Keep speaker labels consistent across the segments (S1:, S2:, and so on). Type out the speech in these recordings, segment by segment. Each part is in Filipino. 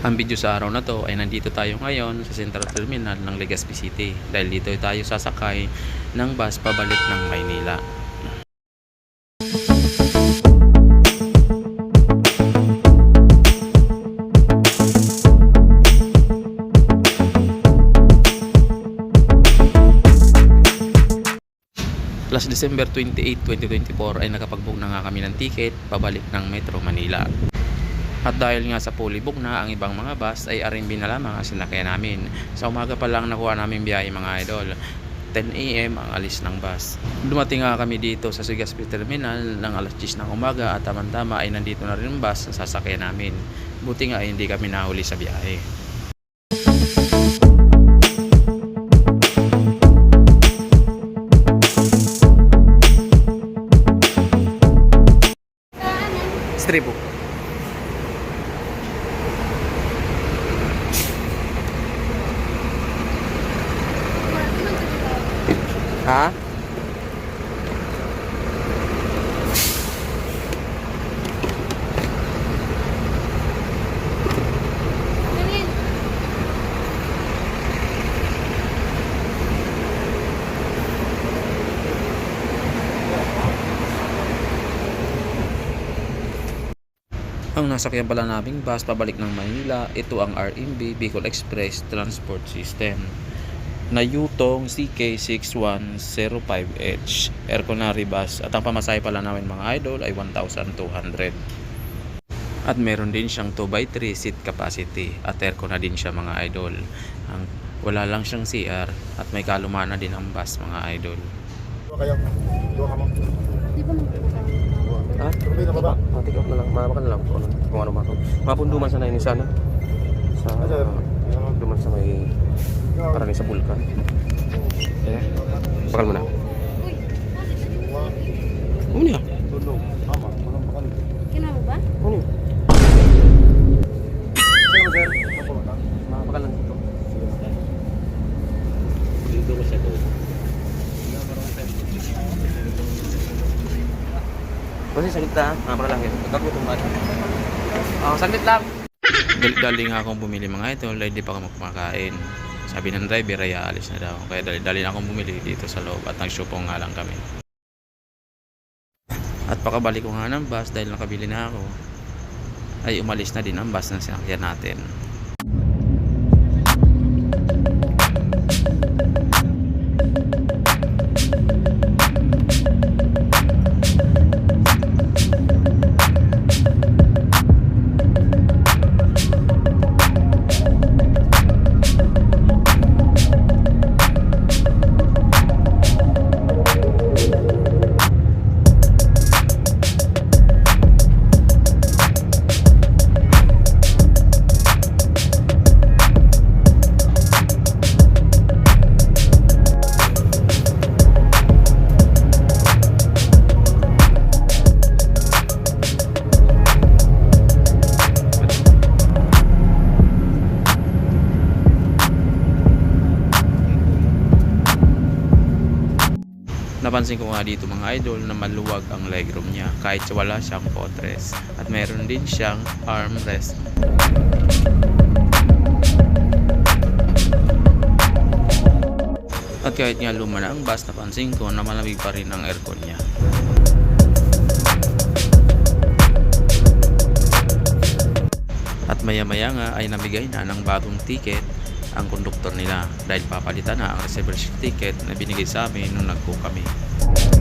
S1: Ang video sa araw na to ay nandito tayo ngayon sa Central Terminal ng Legazpi City dahil dito tayo sasakay ng bus pabalik ng Maynila. Last December 28, 2024 ay nakapag-book na nga kami ng ticket pabalik ng Metro Manila. At dahil nga sa book na ang ibang mga bus ay RMB na lamang ang sinakyan namin. Sa umaga pa lang nakuha namin biyahe mga idol. 10 a.m. ang alis ng bus. Dumating nga kami dito sa Sigaspi Terminal ng alas 10 ng umaga at tamang-tama ay nandito na rin ang bus na sasakyan namin. Buti nga ay hindi kami nahuli sa biyahe. Stribo. Ha? Ang nasakyan pala naming bus pabalik ng Manila, ito ang RMB Bicol Express Transport System na Yutong CK6105H Airconary bus at ang pamasahe pala namin mga idol ay 1,200 at meron din siyang 2x3 seat capacity at aircon na din siya mga idol ang, wala lang siyang CR at may kalumana din ang bus mga idol
S2: Dua kayo. Dua ka mo.
S3: Di ba magpapagawa?
S2: Ha? Tuloy na.
S4: Ah, take off na lang. Mama ka na lang kung ano, mako. Mapunduman sa nainin sana. Sa duman sa may parang sa bulkan. Eh. Bakal mo na.
S3: Uy,
S4: Ano niya?
S2: Bakal.
S3: kinawa ba?
S4: Ano niya?
S2: Sa'yo, sir. Ako, ha?
S4: Mapakal lang dito.
S1: dito ko siya
S4: Kasi saglit ta. Ah, para lang yan. Nagkagutom ba? Ah, saglit lang.
S1: Dal dali nga akong bumili mga idol, dahil di pa ako kumakain. Sabi ng driver ay aalis na daw. Kaya dali, dali na akong bumili dito sa loob at nagsyupong nga lang kami. At pakabalik ko nga ng bus dahil nakabili na ako. Ay umalis na din ang bus na sinakyan natin. Napansin ko nga dito mga idol na maluwag ang legroom niya kahit wala siyang footrest at meron din siyang armrest. At kahit nga luma na ang bus, napansin ko na malamig pa rin ang aircon niya. At maya maya nga ay namigay na ng bagong ticket ang konduktor nila dahil papalitan na ang reservation ticket na binigay sa amin nung nagpo kami. Thank you.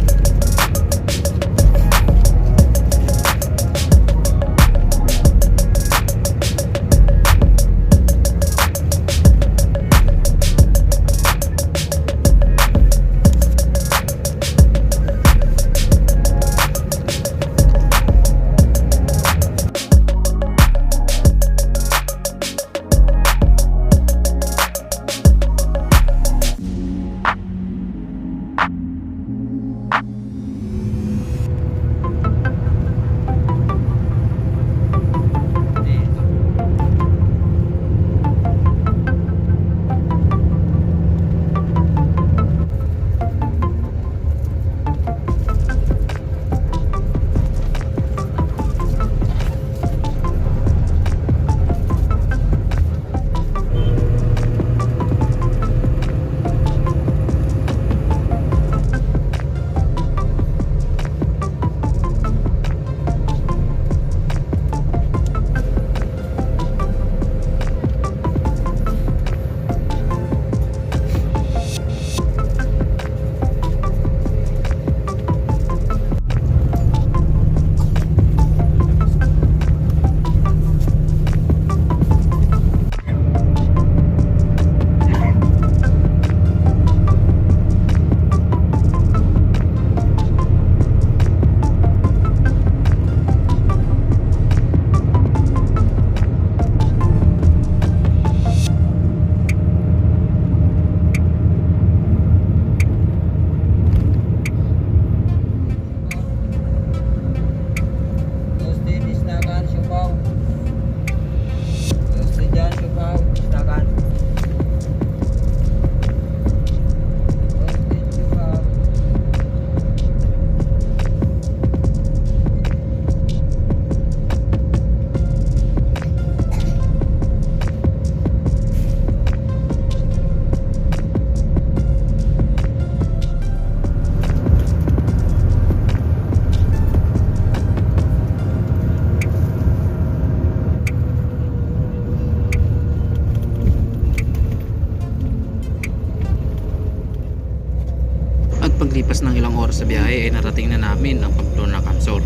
S1: Ng ilang oras sa biyahe ay narating na namin ang Pamplona Camsor.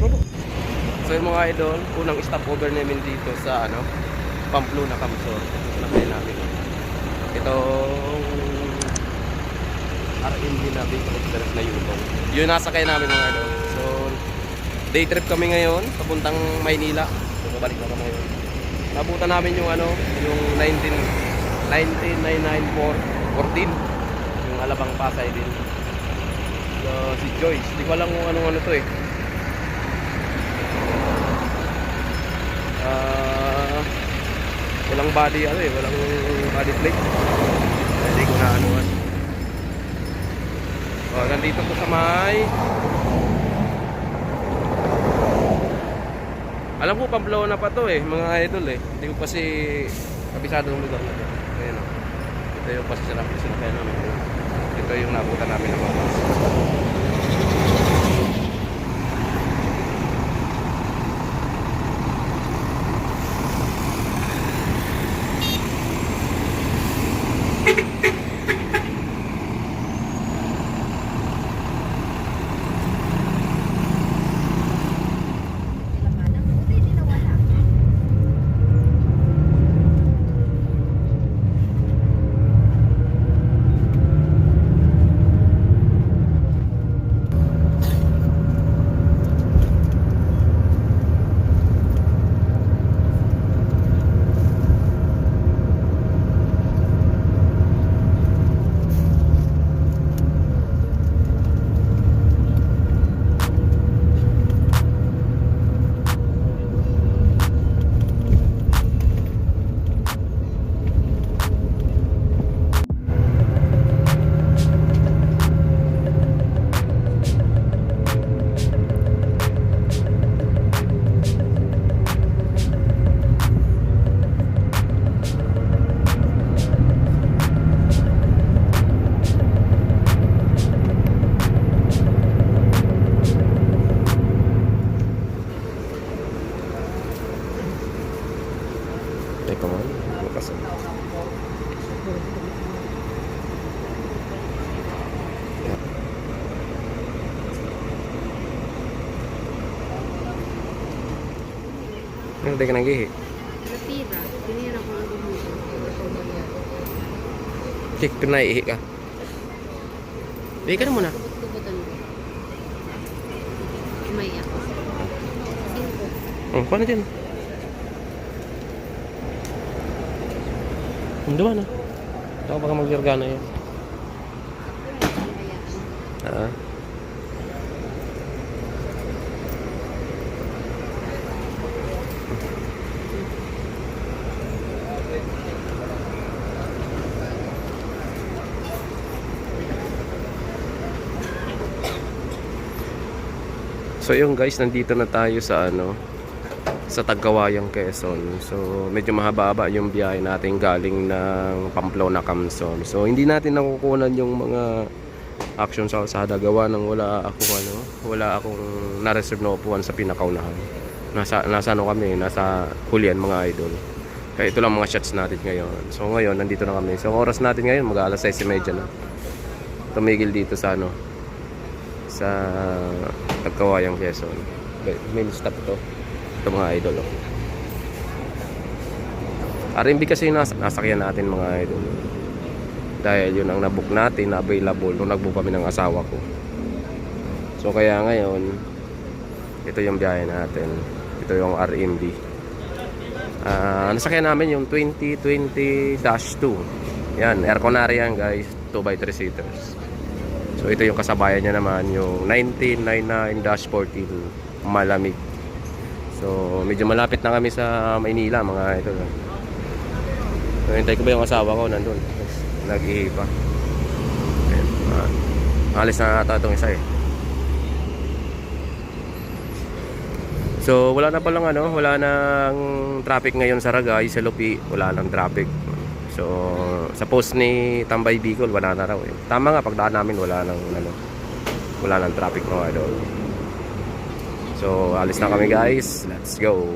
S4: So yung mga idol, unang stopover namin dito sa ano, Pamplona Camsor. Nakaya namin. Itong RMB na Bicol Express na Yulong. Yun nasakay namin mga idol. So day trip kami ngayon, papuntang Maynila. So babalik na kami ngayon. Nabutan namin yung ano, yung 19 19994 14 yung Alabang Pasay din. So, si Joyce, di ko alam kung anong ano to eh. Ah, walang body ano eh, walang body plate. Hindi ko na ano. Oh, nandito ko sa may Alam ko Pamplona pa to eh, mga idol eh. Hindi ko kasi kabisado ng lugar na to. Ayun oh. Ito yung kasi sinapit sinapay namin. Ito yung nabutan namin ng mga Hindi ka nag-ihi.
S3: Natira. Tinira ko ang gumusok.
S4: Kik ko na ihi ka. Ihi ka na muna.
S3: May ako. Cinco.
S4: Oh, paano dyan? Hindi ba na? Ako baka mag-yorgana yan. Ah. So yung guys, nandito na tayo sa ano sa Tagkawayang Quezon. So medyo mahaba-haba yung biyahe natin galing ng Pamplona Camson. So hindi natin nakukunan yung mga action sa kalsada gawa ng wala akong ano, wala akong na-reserve na upuan sa pinakaunahan. Nasa nasa ano kami, nasa hulian mga idol. Kaya ito lang mga shots natin ngayon. So ngayon nandito na kami. So oras natin ngayon mag alas 6:30 na. Tumigil dito sa ano sa Tagkawayang Quezon. Main stop to. Ito mga idol. Oh. RMB kasi yung nas nasakyan natin mga idol. Dahil yun ang nabook natin na available nung nagbook kami ng asawa ko. So kaya ngayon, ito yung biyahe natin. Ito yung RMB. Ah, nasakyan namin yung 2020-2. Yan, Airconary yan guys. 2x3 seaters. So ito yung kasabayan niya naman yung 1999-14 malamig. So medyo malapit na kami sa Maynila mga ito. So hintay ko ba yung asawa ko nandun. Nag-ihi pa. Ayan, ah, alis na ata itong isa eh. So wala na palang ano, wala nang traffic ngayon sa Ragay, sa Lupi, wala nang traffic. So sa post ni Tambay Bicol wala na raw eh. Tama nga pagdaan namin wala nang ano, wala nang traffic mga idol. So alis na kami guys, let's go.